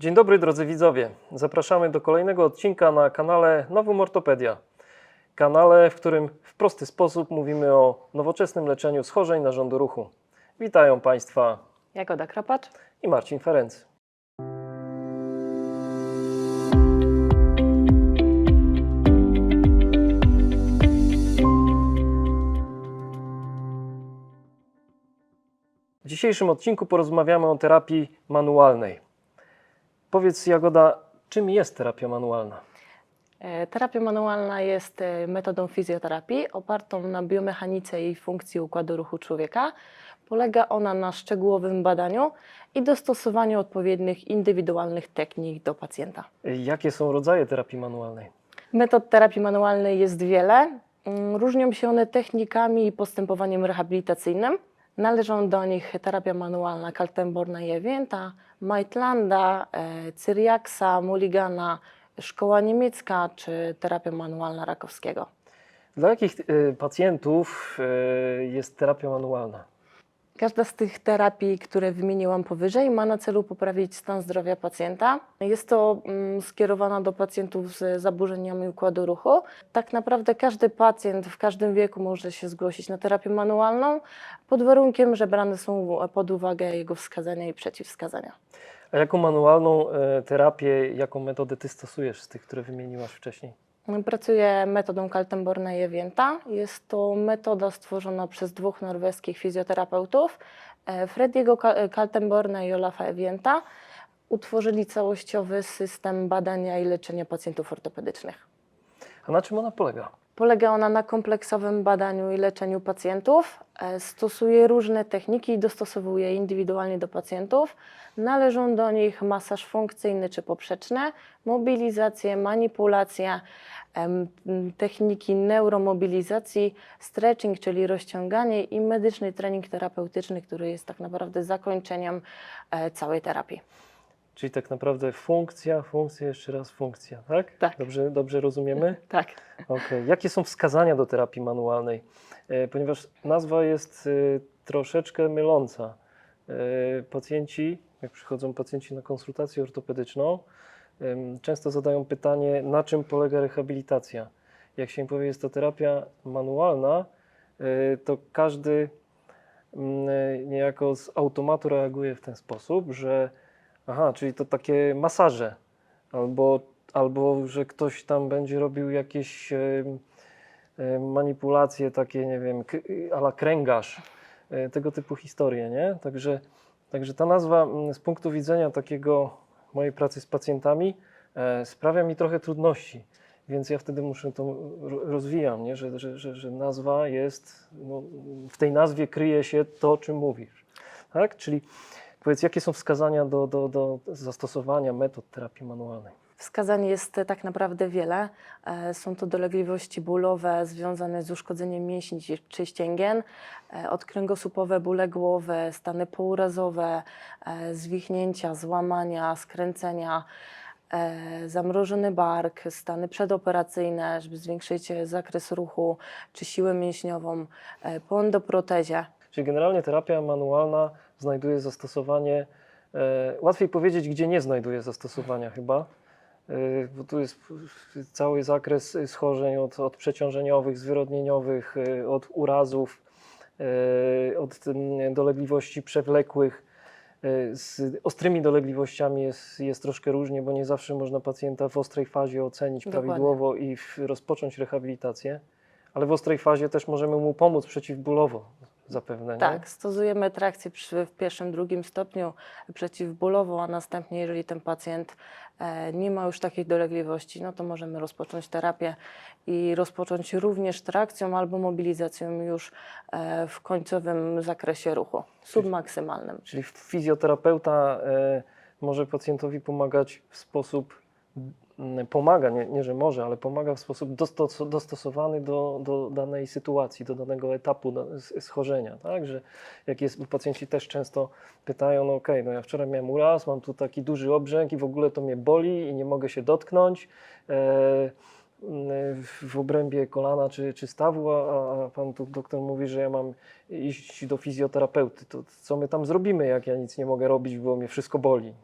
Dzień dobry drodzy widzowie. Zapraszamy do kolejnego odcinka na kanale Nowum Ortopedia. Kanale, w którym w prosty sposób mówimy o nowoczesnym leczeniu schorzeń narządu ruchu. Witają Państwa Jagoda Krapacz. i Marcin Ferenc. W dzisiejszym odcinku porozmawiamy o terapii manualnej. Powiedz Jagoda, czym jest terapia manualna? E, Terapia manualna jest e, metodą fizjoterapii opartą na biomechanice i funkcji układu ruchu człowieka. Polega ona na szczegółowym badaniu i dostosowaniu odpowiednich indywidualnych technik do pacjenta. Jakie są rodzaje terapii manualnej? Metod terapii manualnej jest wiele. Mm, Różnią się one technikami i postępowaniem rehabilitacyjnym. Należą do nich terapia manualna Kaltenborna i Maitlanda, e, Cyriaksa, Mulligana, szkoła niemiecka czy terapia manualna Rakowskiego. Dla jakich y, pacjentów y, jest terapia manualna? Każda z tych terapii, które wymieniłam powyżej, ma na celu poprawić stan zdrowia pacjenta. Jest to mm, skierowana do pacjentów z zaburzeniami układu ruchu. Tak naprawdę każdy pacjent w każdym wieku może się zgłosić na terapię manualną, pod warunkiem, że brane są pod uwagę jego wskazania i przeciwwskazania. A jaką manualną e, terapię, jaką metodę ty stosujesz z tych, które wymieniłaś wcześniej? Pracuję metodą Kaltenborna i Ewienta. Jest to metoda stworzona przez dwóch norweskich fizjoterapeutów, e, Frediego Ka- Kaltenborna i Olafa Ewienta. Utworzyli całościowy system badania i leczenia pacjentów ortopedycznych. A na czym ona polega? Polega ona na kompleksowym badaniu i leczeniu pacjentów. E, Stosuje różne techniki i dostosowuje indywidualnie do pacjentów. Należą do nich masaż funkcyjny czy poprzeczny, mobilizacje, manipulacje, em, m, techniki neuromobilizacji, stretching, czyli rozciąganie i medyczny trening terapeutyczny, który jest tak naprawdę zakończeniem e, całej terapii. Czyli tak naprawdę funkcja, funkcja, jeszcze raz funkcja, tak? Tak. Dobrze, dobrze rozumiemy? Tak. Okej. Jakie są wskazania do terapii manualnej? E, ponieważ nazwa jest e, troszeczkę myląca. E, pacjenci, jak przychodzą pacjenci na konsultację ortopedyczną, em, często zadają pytanie, na czym polega rehabilitacja. Jak się im powie, jest to terapia manualna, e, to każdy e, niejako z automatu reaguje w ten sposób, że aha, czyli to takie masaże, albo, albo że ktoś tam będzie robił jakieś em, e, manipulacje takie, nie wiem, ala kręgarz, e, tego typu historie, nie? Także, także ta nazwa z punktu widzenia takiego mojej pracy z pacjentami e, sprawia mi trochę trudności, więc ja wtedy muszę to ro- rozwijam, nie? Że, że, że, że nazwa jest, no, w tej nazwie kryje się to, o czym mówisz, tak? Czyli powiedz, jakie są wskazania do, do, do zastosowania metod terapii manualnej? Wskazań jest e, tak naprawdę wiele. E, Są to dolegliwości bólowe związane z uszkodzeniem mięśni czy- ścięgien, e, odkręgosłupowe bóle głowy, stany pourazowe, zwichnięcia, złamania, skręcenia, zamrożony bark, stany przedoperacyjne, żeby zwiększyć zakres ruchu czy siłę mięśniową, po endoprotezie. Czyli generalnie terapia manualna znajduje zastosowanie, e, łatwiej powiedzieć, gdzie nie znajduje zastosowania chyba, e, bo tu jest cały zakres schorzeń od, od przeciążeniowych, zwyrodnieniowych, e, od urazów, od mm, dolegliwości przewlekłych. Z ostrymi dolegliwościami jest, jest troszkę różnie, bo nie zawsze można pacjenta w ostrej fazie ocenić Dokładnie. prawidłowo i w, rozpocząć rehabilitację, ale w ostrej fazie też możemy mu pomóc przeciwbólowo zapewne. nie? Tak, stosujemy trakcję w pierwszym, drugim stopniu przeciwbólową, a następnie, jeżeli ten pacjent e, nie ma już takich dolegliwości, no to możemy rozpocząć terapię i rozpocząć również trakcją albo mobilizacją już e, w końcowym zakresie ruchu, submaksymalnym. Czyli fizjoterapeuta e, może pacjentowi pomagać w sposób, pomaga, nie, nie że może, ale pomaga w sposób dostos, dostosowany do, do danej sytuacji, do danego etapu schorzenia, tak? Że jak jest, pacjenci też często pytają, no okej, no ja wczoraj miałem uraz, mam tu taki duży obrzęk i w ogóle to mnie boli i nie mogę się dotknąć. E, m, w obrębie kolana czy, czy stawu, a, a pan doktor mówi, że ja mam iść do fizjoterapeuty. To co my tam zrobimy, jak ja nic nie mogę robić, bo mnie wszystko boli.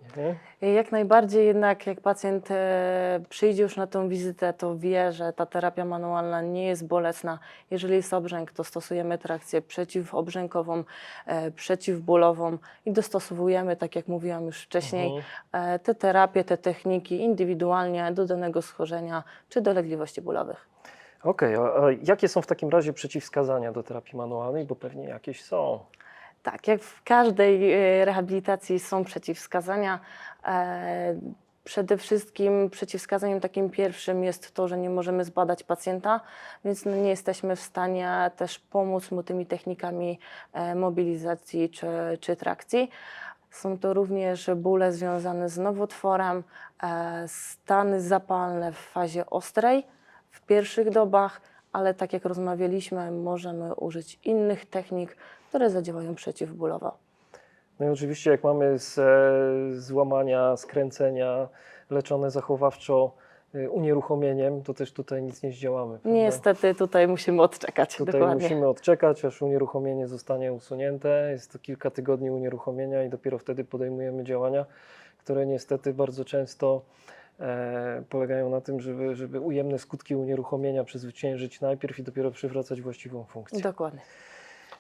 Nie? Jak najbardziej jednak jak pacjent e, przyjdzie już na tą wizytę, to wie, że ta terapia manualna nie jest bolesna. Jeżeli jest obrzęk, to stosujemy trakcję przeciwobrzękową, e, przeciwbólową i dostosowujemy, tak jak mówiłam już wcześniej, Mhm. e, te terapie, te techniki indywidualnie do danego schorzenia czy dolegliwości bólowych. Okej, a, a jakie są w takim razie przeciwwskazania do terapii manualnej? Bo pewnie jakieś są. Tak, jak w każdej e, rehabilitacji są przeciwwskazania. E, Przede wszystkim przeciwwskazaniem takim pierwszym jest to, że nie możemy zbadać pacjenta, więc no nie jesteśmy w stanie też pomóc mu tymi technikami e, mobilizacji czy, czy trakcji. Są to również bóle związane z nowotworem, e, stany zapalne w fazie ostrej w pierwszych dobach, ale tak jak rozmawialiśmy, możemy użyć innych technik, które zadziałają przeciwbólowo. No i oczywiście jak mamy z, e, złamania, skręcenia leczone zachowawczo y, unieruchomieniem, to też tutaj nic nie zdziałamy. prawda? Niestety tutaj musimy odczekać. Tutaj dokładnie. musimy odczekać, aż unieruchomienie zostanie usunięte. Jest to kilka tygodni unieruchomienia i dopiero wtedy podejmujemy działania, które niestety bardzo często polegają na tym, żeby, żeby ujemne skutki unieruchomienia przezwyciężyć najpierw i dopiero przywracać właściwą funkcję. Dokładnie.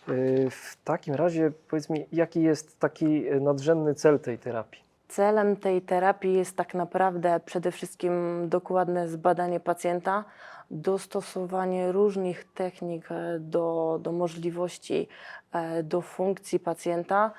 Y, W takim razie powiedz mi, jaki jest taki e, nadrzędny cel tej terapii? Celem tej terapii jest tak naprawdę przede wszystkim dokładne zbadanie pacjenta, dostosowanie różnych technik e, do, do możliwości, e, do funkcji pacjenta.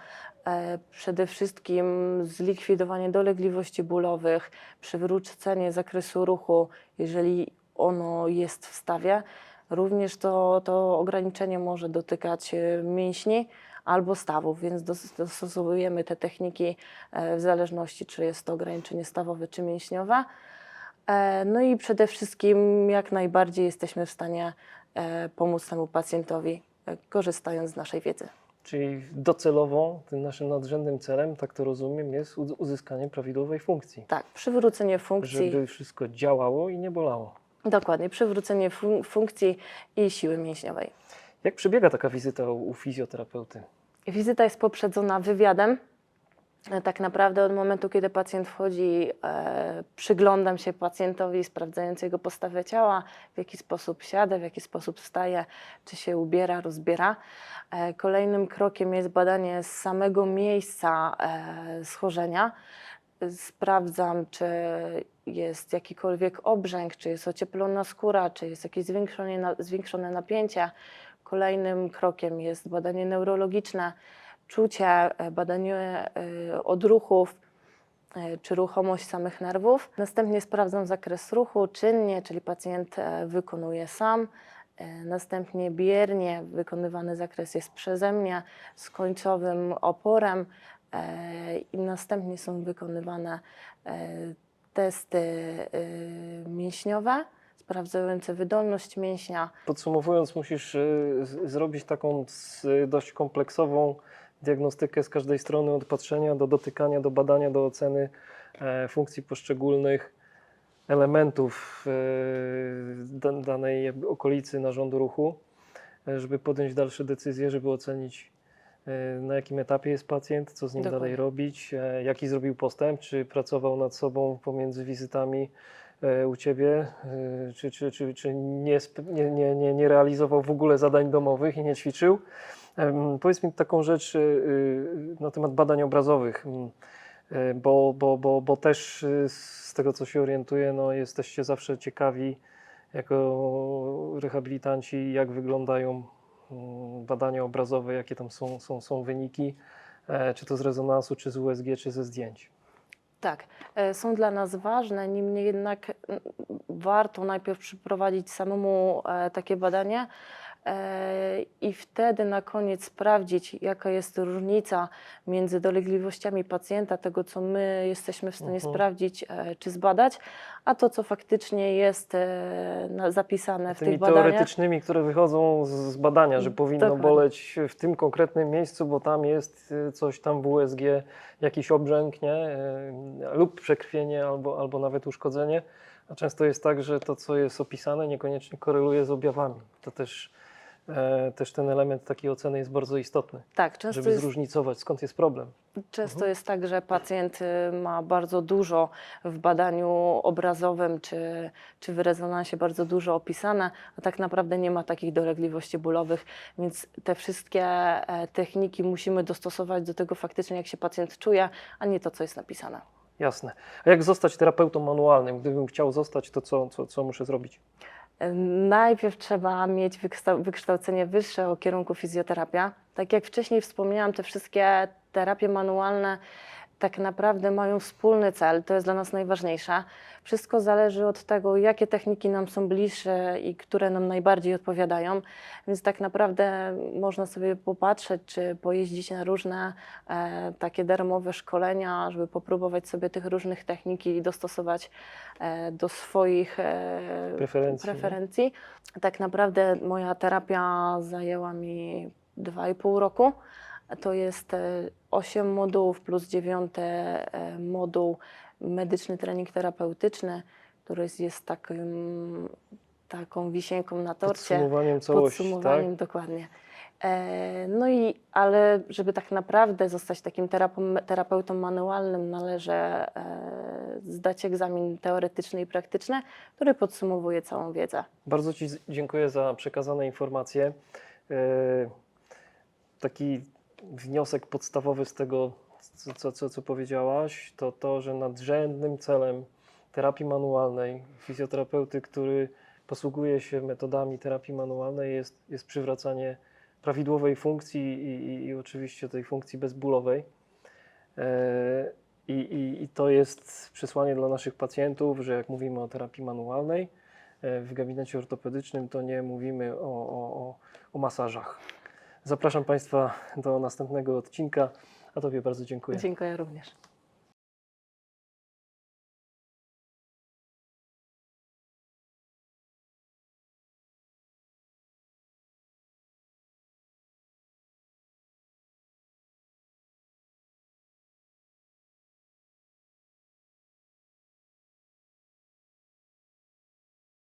E, Przede wszystkim zlikwidowanie dolegliwości bólowych, przywrócenie zakresu ruchu, jeżeli ono jest w stawie. Również to, to ograniczenie może dotykać e, mięśni albo stawów, więc dos- dostosowujemy te techniki e, w zależności, czy jest to ograniczenie stawowe czy mięśniowe. No i przede wszystkim jak najbardziej jesteśmy w stanie pomóc temu pacjentowi, korzystając z naszej wiedzy. Czyli docelowo tym naszym nadrzędnym celem, tak to rozumiem, jest uz- uzyskanie prawidłowej funkcji. Tak, przywrócenie funkcji, Żeby wszystko działało i nie bolało. dokładnie, przywrócenie fun- funkcji i siły mięśniowej. Jak przebiega taka wizyta u, u fizjoterapeuty? Wizyta jest poprzedzona wywiadem. E, Tak naprawdę od momentu, kiedy pacjent wchodzi, e, przyglądam się pacjentowi, sprawdzając jego postawę ciała, w jaki sposób siada, w jaki sposób wstaje, czy się ubiera, rozbiera. E, kolejnym krokiem jest badanie samego miejsca e, schorzenia. Sprawdzam, czy jest jakikolwiek obrzęk, czy jest ocieplona skóra, czy jest jakieś zwiększone, zwiększone napięcie. Kolejnym krokiem jest badanie neurologiczne, czucie, e, badanie odruchów, e, czy ruchomość samych nerwów. Następnie sprawdzam zakres ruchu czynnie, czyli pacjent e, wykonuje sam. Następnie biernie wykonywany zakres jest przeze mnie z końcowym oporem i następnie są wykonywane testy mięśniowe sprawdzające wydolność mięśnia, Podsumowując, musisz zrobić taką dość kompleksową diagnostykę z każdej strony, od patrzenia do dotykania, do badania, do oceny e, funkcji poszczególnych elementów e, da- danej okolicy narządu ruchu, e, żeby podjąć dalsze decyzje, żeby ocenić na jakim etapie jest pacjent, co z nim Dokładnie. dalej robić, jaki zrobił postęp, czy pracował nad sobą pomiędzy wizytami u Ciebie, czy, czy, czy, czy nie, nie, nie, nie realizował w ogóle zadań domowych i nie ćwiczył. Powiedz mi taką rzecz y, y, na temat badań obrazowych, mm, y, bo, bo, bo, bo też z tego co się orientuję, no jesteście zawsze ciekawi jako rehabilitanci, jak wyglądają mm, badania obrazowe, jakie tam są, są, są wyniki, e, czy to z rezonansu, czy z USG, czy ze zdjęć. Tak, e, są dla nas ważne, niemniej jednak mm, warto najpierw przeprowadzić samemu e, takie badanie i wtedy na koniec sprawdzić, jaka jest różnica między dolegliwościami pacjenta, tego co my jesteśmy w stanie Mhm. sprawdzić e, czy zbadać, a to co faktycznie jest e, zapisane w tych badaniach. teoretycznymi, które wychodzą z- badania, że powinno Dokładnie. boleć w tym konkretnym miejscu, bo tam jest coś tam w USG, jakiś obrzęk, nie? Lub przekrwienie, albo, albo nawet uszkodzenie. A często jest tak, że to, co jest opisane, niekoniecznie koreluje z objawami. To też e, też ten element takiej oceny jest bardzo istotny, Tak, często żeby jest zróżnicować skąd jest problem. Często Mhm. jest tak, że pacjent y, ma bardzo dużo w badaniu obrazowym czy, czy w rezonansie bardzo dużo opisane, a tak naprawdę nie ma takich dolegliwości bólowych, więc te wszystkie e, techniki musimy dostosować do tego faktycznie, jak się pacjent czuje, a nie to, co jest napisane. Jasne. A jak zostać terapeutą manualnym? Gdybym chciał zostać, to co, co, co muszę zrobić? Najpierw trzeba mieć wykształ- wykształcenie wyższe o kierunku fizjoterapia. Tak jak wcześniej wspomniałam, te wszystkie terapie manualne tak naprawdę mają wspólny cel, to jest dla nas najważniejsze. Wszystko zależy od tego, jakie techniki nam są bliższe i które nam najbardziej odpowiadają. Więc tak naprawdę można sobie popatrzeć, czy pojeździć na różne e, takie darmowe szkolenia, żeby popróbować sobie tych różnych technik i dostosować e, do swoich e, Preferencji, preferencji. Tak naprawdę moja terapia zajęła mi 2,5 roku. To jest 8 modułów plus 9 moduł medyczny trening terapeutyczny, który jest- takim, taką wisienką na torcie Podsumowaniem całości, podsumowaniem tak? dokładnie. E, No i, ale żeby tak naprawdę zostać takim terapeutą manualnym, należy e, zdać egzamin teoretyczny i praktyczny, który podsumowuje całą wiedzę. Bardzo Ci dziękuję za przekazane informacje. E, Taki wniosek podstawowy z tego, co, co, co, powiedziałaś, to to, że nadrzędnym celem terapii manualnej, fizjoterapeuty, który posługuje się metodami terapii manualnej, jest, jest przywracanie prawidłowej funkcji i, i, i oczywiście tej funkcji bezbólowej. E, I, i, I to jest przesłanie dla naszych pacjentów, że jak mówimy o terapii manualnej, e, w gabinecie ortopedycznym, to nie mówimy o, o, o, o masażach. Zapraszam Państwa do następnego odcinka, a Tobie bardzo dziękuję. Dziękuję również.